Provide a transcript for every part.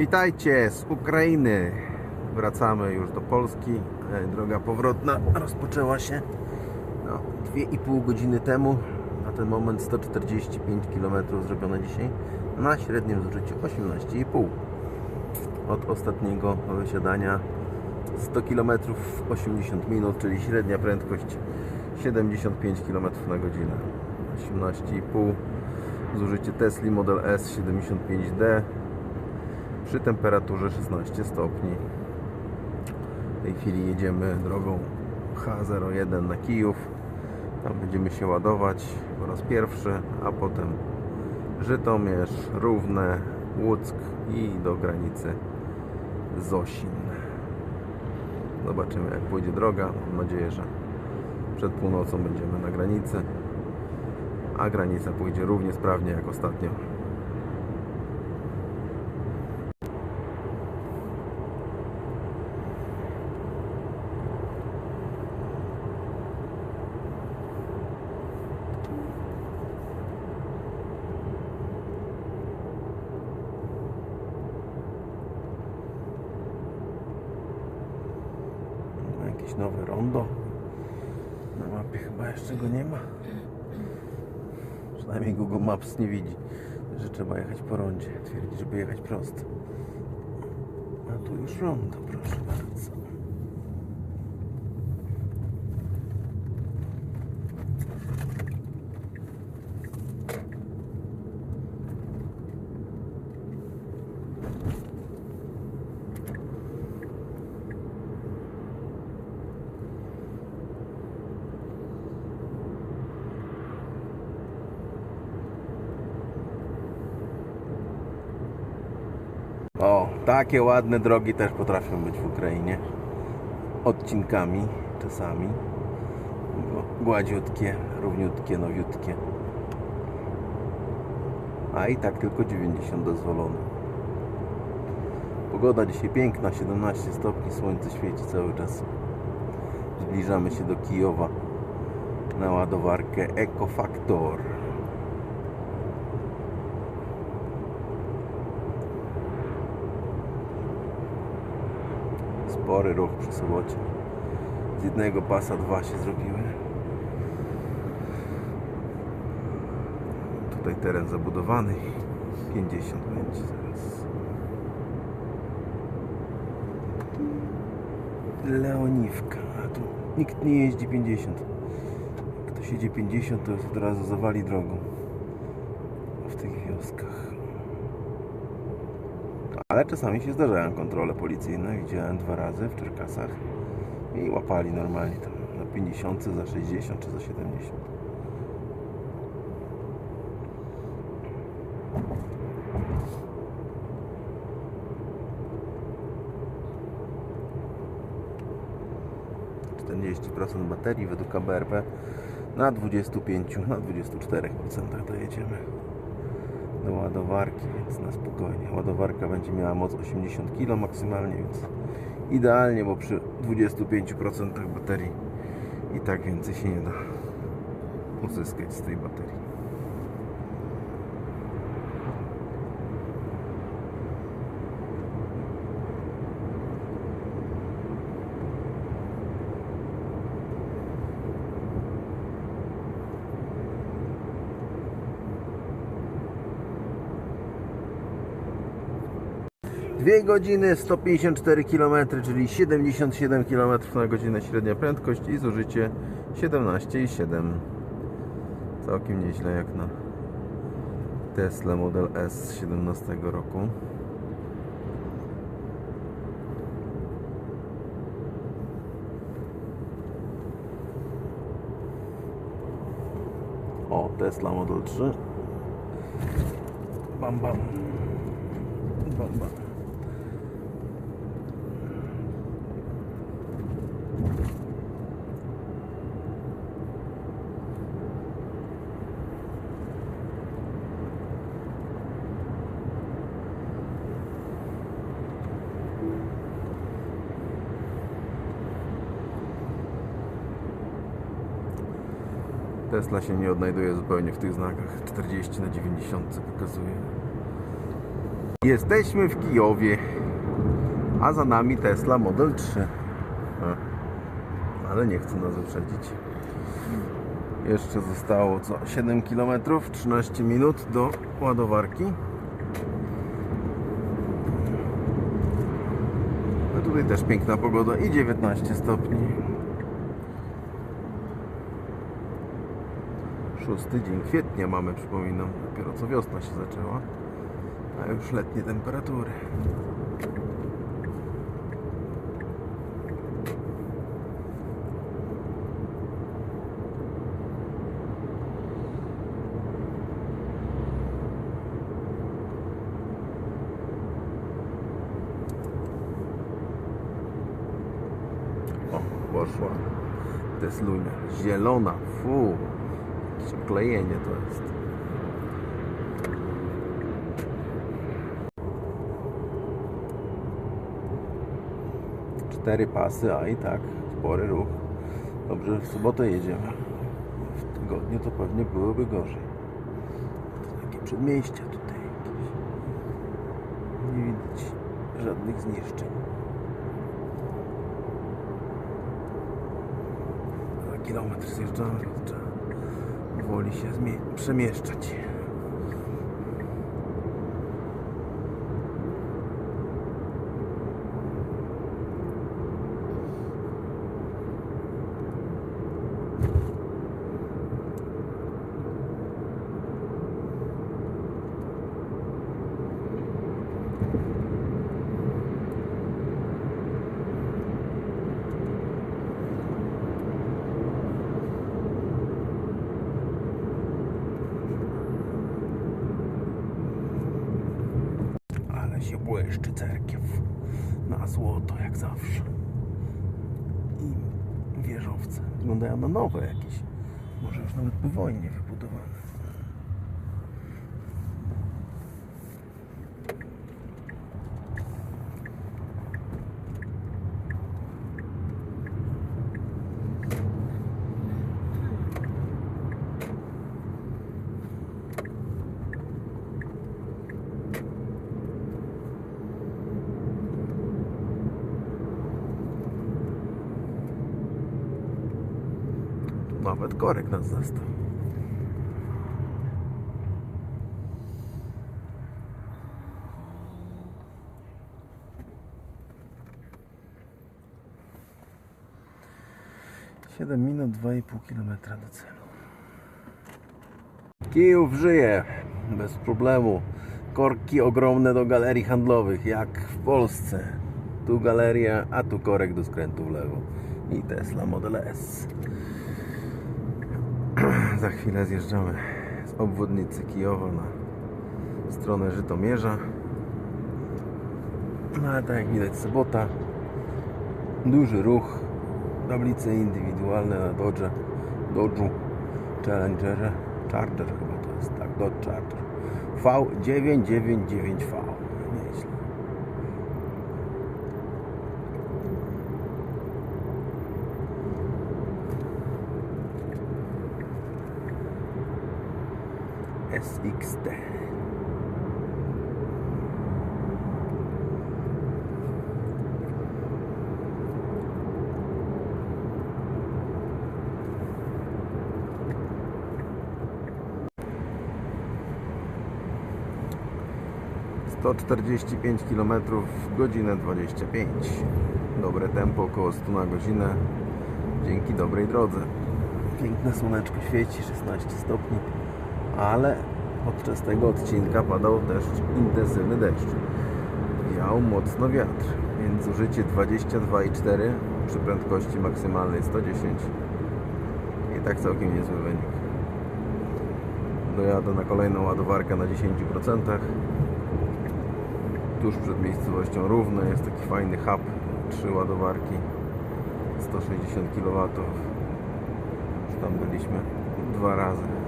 Witajcie z Ukrainy. Wracamy już do Polski. E, Droga powrotna rozpoczęła się no, 2,5 godziny temu. Na ten moment 145 km zrobione dzisiaj na średnim zużyciu 18,5. Od ostatniego wysiadania 100 km w 80 minut, czyli średnia prędkość 75 km na godzinę. 18,5 zużycie Tesla Model S 75D przy temperaturze 16 stopni. W tej chwili jedziemy drogą H01 na Kijów. Tam będziemy się ładować po raz pierwszy, a potem Żytomierz, Równe, Łuck i do granicy Zosin. Zobaczymy jak pójdzie droga. Mam nadzieję, że przed północą będziemy na granicy, a granica pójdzie równie sprawnie jak ostatnio. Ma Jakieś nowe rondo. Na mapie chyba jeszcze go nie ma. Przynajmniej Google Maps nie widzi, że trzeba jechać po rondzie. Twierdzi, żeby jechać prosto. A tu już rondo, proszę bardzo. O, takie ładne drogi też potrafią być w Ukrainie. Odcinkami czasami. Gładziutkie, równiutkie, nowiutkie. A i tak tylko 90 dozwolone. Pogoda dzisiaj piękna, 17 stopni, słońce świeci cały czas. Zbliżamy się do Kijowa na ładowarkę Ecofactor. Spory ruch przy sobocie. Z jednego pasa dwa się zrobiły. Tutaj teren zabudowany. 50 będzie zaraz. Leoniwka. A tu nikt nie jeździ 50. Jak ktoś jedzie 50 to od razu zawali drogą. W tych wioskach. Ale czasami się zdarzają kontrole policyjne. Widziałem dwa razy w Czerkasach i łapali normalnie tam za 50, za 60 czy za 70. procent baterii według KBRP na 25, na 24% dojedziemy do ładowarki, więc na spokojnie. Ładowarka będzie miała moc 80 kg maksymalnie, więc idealnie, bo przy 25% baterii i tak więcej się nie da uzyskać z tej baterii. Dwie godziny 154 km, czyli 77 km na godzinę średnia prędkość i zużycie 17,7 Całkiem nieźle jak na Tesla Model S 17 roku. O, Tesla Model 3. Bam bam. Bam bam. Tesla się nie odnajduje zupełnie w tych znakach. 40 na 90 pokazuje. Jesteśmy w Kijowie, a za nami Tesla Model 3. A, Ale nie chcę nas uprzedzić. Jeszcze zostało co? 7 km, 13 minut do ładowarki. A tutaj też piękna pogoda i 19 stopni. Szósty dzień kwietnia mamy, przypominam. Dopiero co wiosna się zaczęła, a już letnie temperatury. O, poszła Teslunia. Zielona, fu. Jakieś oklejenie to jest. Cztery pasy, a i tak spory ruch. Dobrze, w sobotę jedziemy. W tygodniu to pewnie byłoby gorzej. To takie przedmieścia tutaj jakieś. Nie widać żadnych zniszczeń. Kilometr zjeżdżamy, więc trzeba woli się przemieszczać. Ale się błyszczy cerkiew na złoto jak zawsze. I wieżowce wyglądają na nowe jakieś. Może już nawet po wojnie wybudowane. Nawet korek nas zastał. Siedem minut, 2,5 km do celu. Kijów żyje bez problemu. Korki ogromne do galerii handlowych, jak w Polsce. Tu galeria, a tu korek do skrętu w lewo. I Tesla Model S. Za chwilę zjeżdżamy z obwodnicy Kijowa na stronę Żytomierza. No ale tak jak widać sobota, duży ruch, tablice indywidualne na Dodge, Dodge'u, Challengerze, Charger chyba to jest, tak, Dodge Charger. V999V, nieźle. SXT. Czterdzieści pięć km w godzinę 25. Dobre tempo, około 100 na godzinę. Dzięki dobrej drodze. Piękne słoneczko świeci, 16 stopni ale podczas tego odcinka padał deszcz, intensywny deszcz. Wiał mocno wiatr, więc zużycie 22,4 przy prędkości maksymalnej 110 i tak całkiem niezły wynik. Dojadę na kolejną ładowarkę na 10%. Tuż przed miejscowością Równe jest taki fajny hub, trzy ładowarki 160 kW. Już tam byliśmy dwa razy,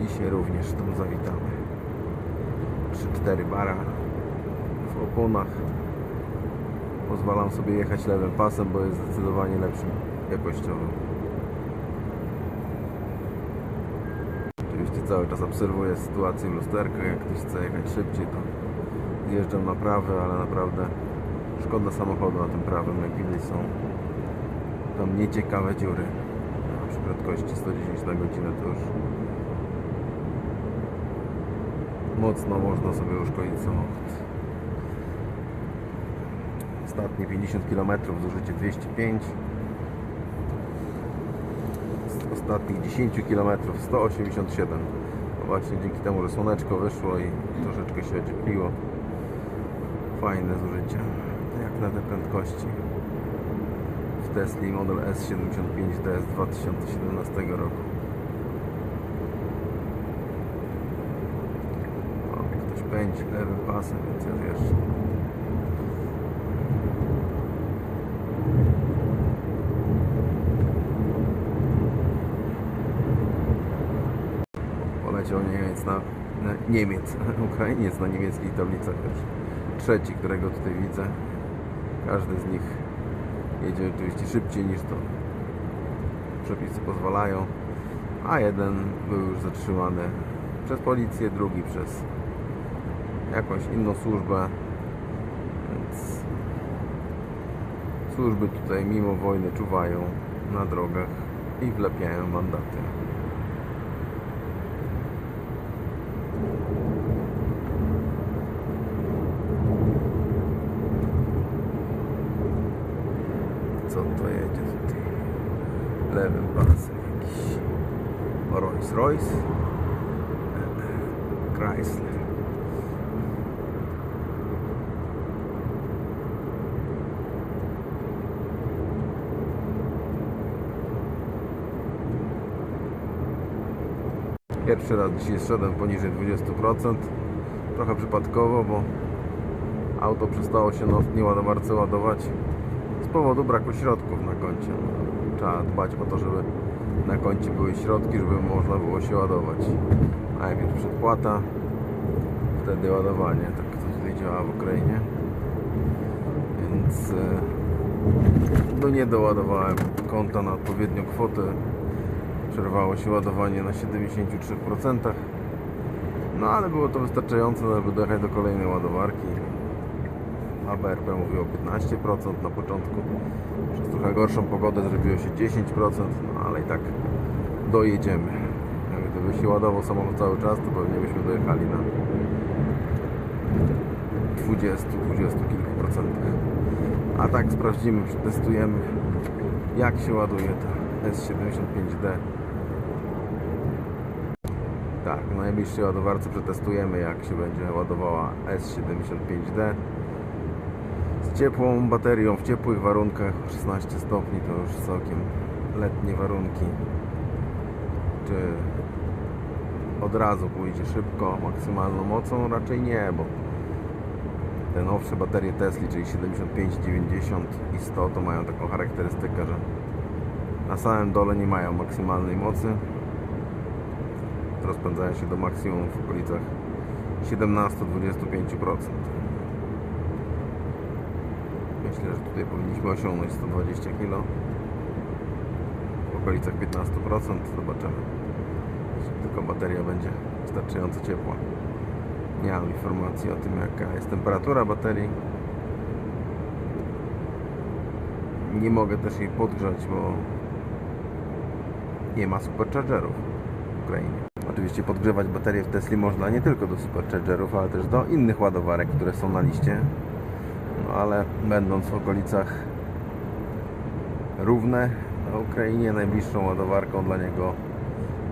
Dzisiaj również tam zawitamy. 3-4 bara w oponach. Pozwalam sobie jechać lewym pasem, bo jest zdecydowanie lepszym jakościowo. Oczywiście cały czas obserwuję sytuację w lusterkach. Jak ktoś chce jechać szybciej, to zjeżdżam na prawy, ale naprawdę szkoda samochodu na tym prawym, jak widać są tam nieciekawe dziury. A Przy prędkości 110 na godzinę to już mocno można sobie uszkodzić samochód. Ostatnie 50 km, zużycie 205 z ostatnich 10 km 187 No właśnie dzięki temu, że słoneczko wyszło i troszeczkę się ociepliło. Fajne zużycie jak na te prędkości. W Tesli Model S75D z 2017 roku o, pędzi lewym pasem, więc ja zjeżdżam poleciał Niemiec na, na Niemiec, Ukrainiec na nienieckich tablicach też. Trzeci, którego tutaj widzę. Każdy z nich jedzie oczywiście szybciej niż to przepisy pozwalają, a jeden był już zatrzymany przez policję, drugi przez jakąś inną służbę, więc służby tutaj mimo wojny czuwają na drogach i wlepiają mandaty. Co to jedzie tutaj? Lewym pasem jakiś Rolls Royce Chrysler Pierwszy raz dzisiaj zszedłem poniżej 20% Trochę przypadkowo, bo auto przestało się na nie ładowarce ładować z powodu braku środków na koncie. Trzeba dbać o to, żeby na koncie były środki, żeby można było się ładować. Najpierw przedpłata, wtedy ładowanie. Tak to tutaj działa w Ukrainie. Więc e, no nie doładowałem konta na odpowiednią kwotę. Przerwało się ładowanie na 73%. No ale było to wystarczające, żeby dojechać do kolejnej ładowarki. ABRP mówiło 15% na początku. Przez trochę gorszą pogodę zrobiło się 10%, no ale i tak dojedziemy. Gdyby się ładował samochód cały czas, to pewnie byśmy dojechali na 20, 20 kilku procentach. A tak sprawdzimy, przetestujemy jak się ładuje ta S75D. Tak, w najbliższej ładowarce przetestujemy jak się będzie ładowała S75D. Z ciepłą baterią w ciepłych warunkach 16 stopni to już całkiem letnie warunki. Czy od razu pójdzie szybko maksymalną mocą? Raczej nie bo te nowsze baterie Tesla czyli 75, 90 i 100 to mają taką charakterystykę, że na samym dole nie mają maksymalnej mocy rozpędzają się do maksimum w okolicach 17-25% Myślę, że tutaj powinniśmy osiągnąć 120 kg w okolicach 15%. Zobaczymy. Jeśli tylko bateria będzie wystarczająco ciepła. Nie mam informacji o tym, jaka jest temperatura baterii. Nie mogę też jej podgrzać, bo nie ma superchargerów w Ukrainie. Oczywiście podgrzewać baterię w Tesli można nie tylko do superchargerów, ale też do innych ładowarek, które są na liście. No ale będąc w okolicach równe na Ukrainie najbliższą ładowarką dla niego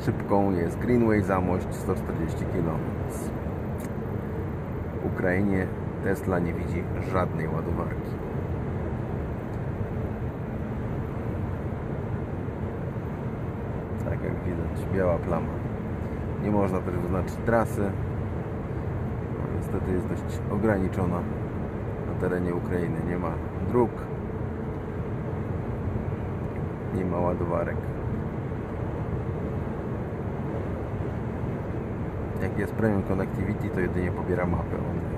szybką jest Greenway Zamość 140 km w Ukrainie Tesla nie widzi żadnej ładowarki. Tak jak widać biała plama nie można też wyznaczyć trasy no, niestety jest dość ograniczona na terenie Ukrainy. Nie ma dróg, nie ma ładowarek. Jak jest Premium Connectivity, to jedynie pobiera mapę online.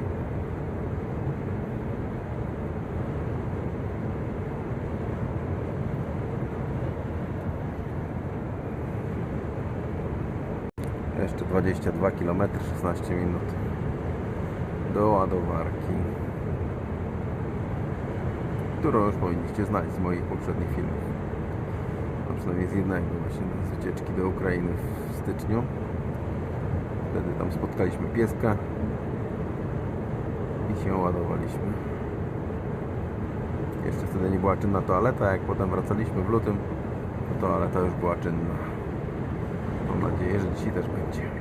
Jeszcze 22 km, 16 minut do ładowarki, którą już powinniście znać z moich poprzednich filmów. A przynajmniej z jednego właśnie z wycieczki do Ukrainy w styczniu. Wtedy tam spotkaliśmy pieska i się ładowaliśmy. Jeszcze wtedy nie była czynna toaleta, jak potem wracaliśmy w lutym, to toaleta już była czynna. Mam nadzieję, że dzisiaj też będzie.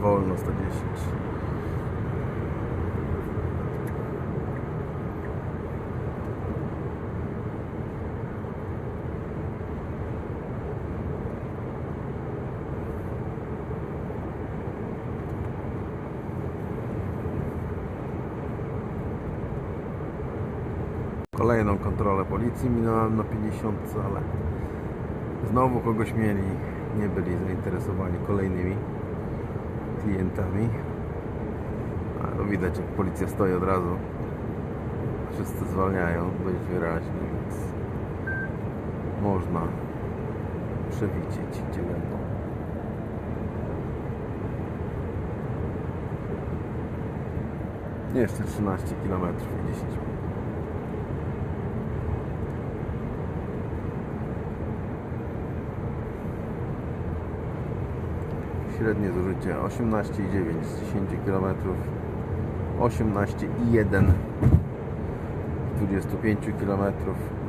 Wolno 110. Kolejną kontrolę policji minąłem na 50, ale znowu kogoś mieli. Nie byli zainteresowani kolejnymi klientami. A to widać jak policja stoi od razu. Wszyscy zwalniają dość wyraźnie, więc można przewidzieć gdzie będą. Jeszcze 13 km i 10 minut. Średnie zużycie 18,9 z 10 km 18,1 z 25 km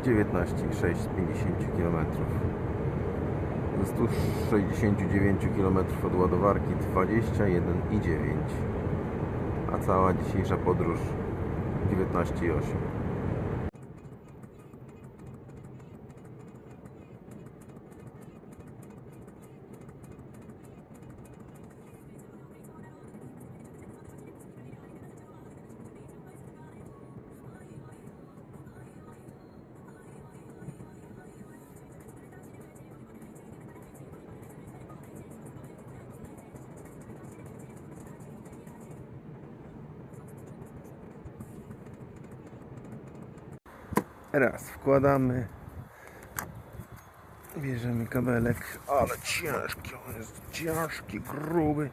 19,6 z 50 km ze 169 km od ładowarki 21,9 a cała dzisiejsza podróż 19,8 Raz wkładamy. Bierzemy kabelek. Ale ciężki, on jest ciężki, gruby.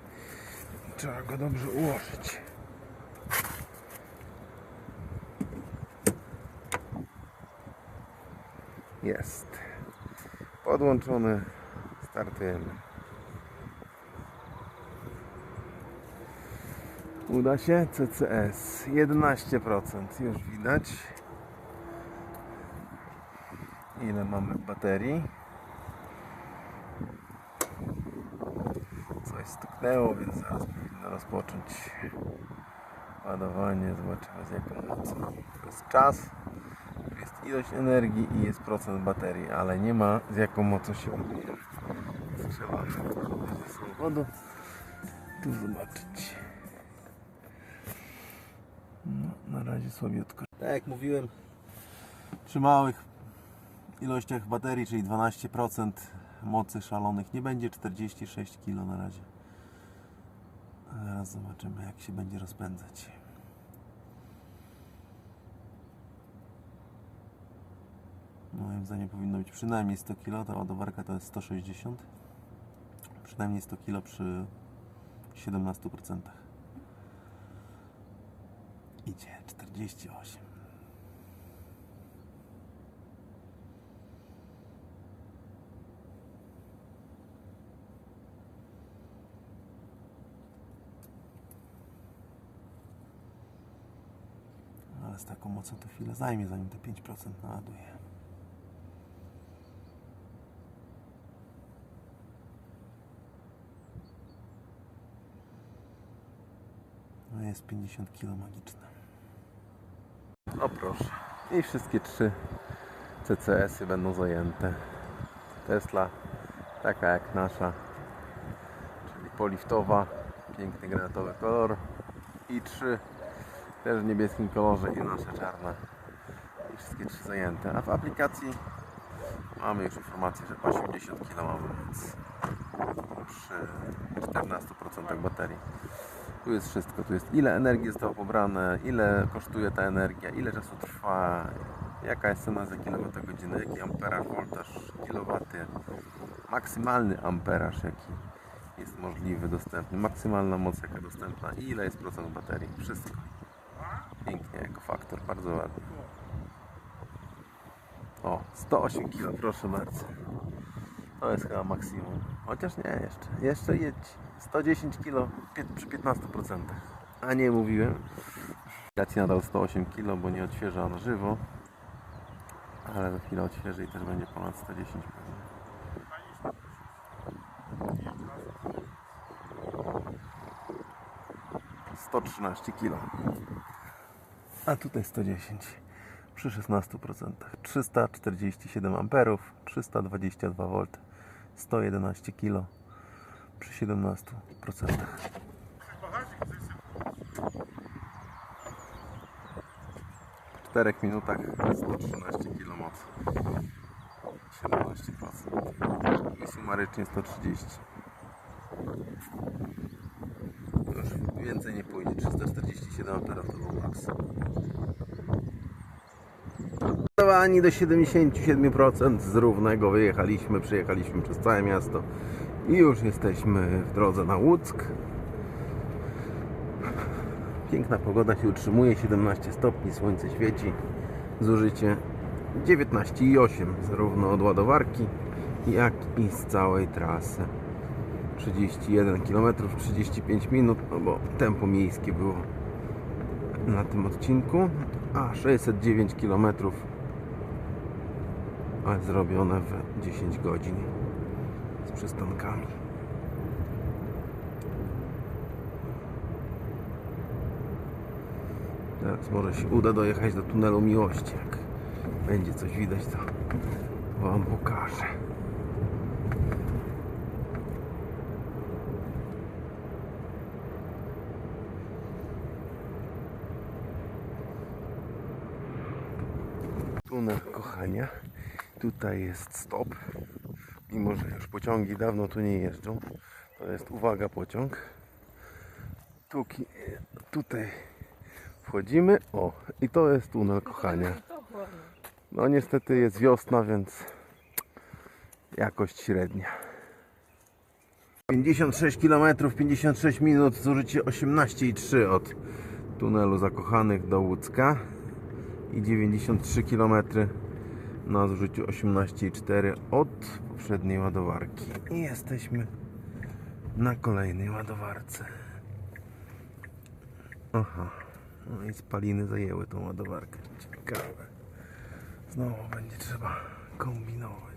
Trzeba go dobrze ułożyć. Jest. Podłączony. Startujemy. Uda się? CCS 11% już widać. Ile mamy baterii? Coś stuknęło, więc zaraz powinno rozpocząć ładowanie. Zobaczymy z jaką mocą. To jest czas, jest ilość energii i jest procent baterii, ale nie ma z jaką mocą się ładuje. Trzeba z samochodu tu zobaczyć. No, na razie słabiutko. Tak jak mówiłem, przy małych ilościach baterii, czyli 12% mocy szalonych, nie będzie 46 kg na razie. Zaraz zobaczymy, jak się będzie rozpędzać. Moim zdaniem powinno być przynajmniej 100 kg, ta ładowarka to jest 160. Przynajmniej 100 kg przy 17%. Idzie 48. z taką mocą to chwilę zajmie, zanim te 5% naładuje. No jest 50 kg magiczne. O proszę. I wszystkie trzy CCS-y będą zajęte. Tesla, taka jak nasza, czyli poliftowa, piękny granatowy kolor. I trzy też w niebieskim kolorze i nasza czarna. I wszystkie trzy zajęte. A w aplikacji mamy już informację, że 80 kg mamy, więc przy 14% baterii. Tu jest wszystko. Tu jest ile energii zostało pobrane, ile kosztuje ta energia, ile czasu trwa Jaka jest cena za kilowatogodzinę? Jaki amperaż, voltaż, kilowaty? Maksymalny amperaż, jaki jest możliwy, dostępny. Maksymalna moc, jaka dostępna. I ile jest procent baterii? Wszystko. Jako faktor, bardzo ładnie. O, 108 kg, proszę bardzo. To jest chyba maksimum. Chociaż nie, jeszcze. Jeszcze jedź. 110 kg przy 15%. A nie mówiłem. Ja ci nadal 108 kg, bo nie odświeża na żywo. Ale za chwilę odświeży i też będzie ponad 110 pewnie. 113 kg. A tutaj 110 przy 16%. 347 amperów, 322 V, 111 kg przy 17%. W 4 minutach 113 kg mocy. 17%. I sumarycznie 130. Już więcej nie. 347 amperów to był. Ani do 77% z równego wyjechaliśmy, przyjechaliśmy przez całe miasto i już jesteśmy w drodze na Łuck. Piękna pogoda się utrzymuje, 17 stopni, słońce świeci, zużycie 19,8 zarówno od ładowarki jak i z całej trasy. 31 km 35 minut, no bo tempo miejskie było na tym odcinku, a 609 km ale zrobione w 10 godzin z przystankami. Teraz może się uda dojechać do tunelu miłości. Jak będzie coś widać, to Wam pokażę. Tunel kochania. Tutaj jest stop. Mimo, że już pociągi dawno tu nie jeżdżą. To jest uwaga pociąg. Tu, tutaj wchodzimy. O, i to jest tunel kochania. No niestety jest wiosna, więc jakość średnia. 56 km, 56 minut, zużycie 18,3 od tunelu zakochanych do Łódzka i 93 km na zużyciu 18,4 od poprzedniej ładowarki. I jesteśmy na kolejnej ładowarce. Aha, no i spaliny zajęły tą ładowarkę. Ciekawe. Znowu będzie trzeba kombinować.